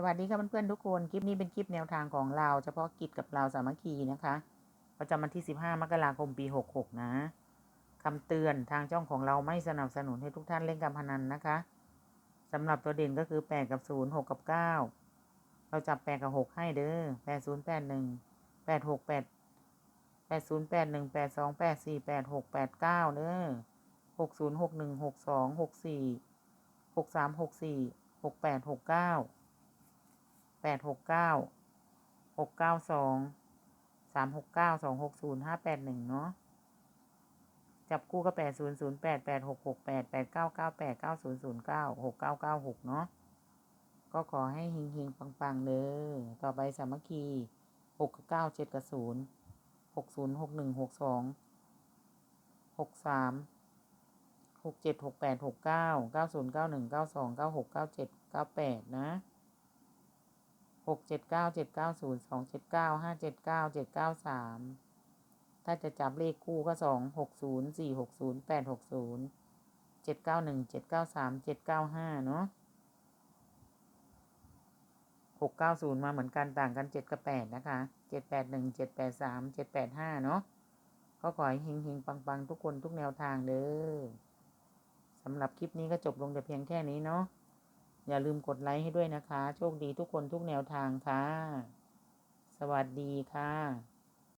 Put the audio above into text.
สวัสดีค่ะเพื่อนๆทุกคน คลิปนี้เป็นคลิปแนวทางของเราเฉพาะกิจกับเราสามัคคีนะคะ ประจำวันที่ 15 มกราคมปี 66 นะคำเตือนทางช่องของเราไม่สนับสนุนให้ทุกท่านเล่นการพนันนะคะสำหรับตัวเด่นก็คือ 8 กับ 0 6 กับ 9 เราจับ 8 กับ 6 ให้เด้อ8 0 8 1 8 6 8 8 0 8 1 8 2 8 4 8 6 8 9เด้อ6 0 6 1 6 2 6 4 6 3 6 4 6 8 6 9แป ดหกเก้าหกเก้าสองสามหกเก้าสองหกศูนย์ห้าแปดหนึ่งเนาะจับคู่ก็แปดศูนย์ศูนย์แปดแปดหกหกแปดแปดเก้าเก้าแปดเก้าศูนย์ศูนย์เก้าหกเก้าเก้าหกเนาะก็ขอให้เฮงเฮงปังปังเลยต่อไปสามัคคีหกกับเก้าเจ็ดกับศูนย์หกศูนย์หกหนึ่งหกสองหกสามหกเจ็ดหกแปดหกเก้าเก้าศูนย์เก้าหนึ่งเก้าสองเก้าหกเก้าเจ็ดเก้าแปดนะ หกเจ็ดเก้าเจ็ดเก้าศูนย์สองเจ็ดเก้าห้าเจ็ดเก้าเจ็ดเก้าสามถ้าจะจับเลขคู่ก็สองหกศูนย์สี่หกศูนย์แปดหกศูนย์เจ็ดเก้าหนึ่งเจ็ดเก้าสามเจ็ดเก้าห้าเนาะหกเก้าศูนย์มาเหมือนกันต่างกันเจ็ดกับแปดนะคะเจ็ดแปดหนึ่งเจ็ดแปดสามเจ็ดแปดห้าเนาะก็ขอให้เฮงเฮงปังปังทุกคนทุกแนวทางเด้อสำหรับคลิปนี้ก็จบลงแต่เพียงแค่นี้เนาะ อย่าลืมกดไลค์ให้ด้วยนะคะ โชคดีทุกคนทุกแนวทางค่ะ สวัสดีค่ะ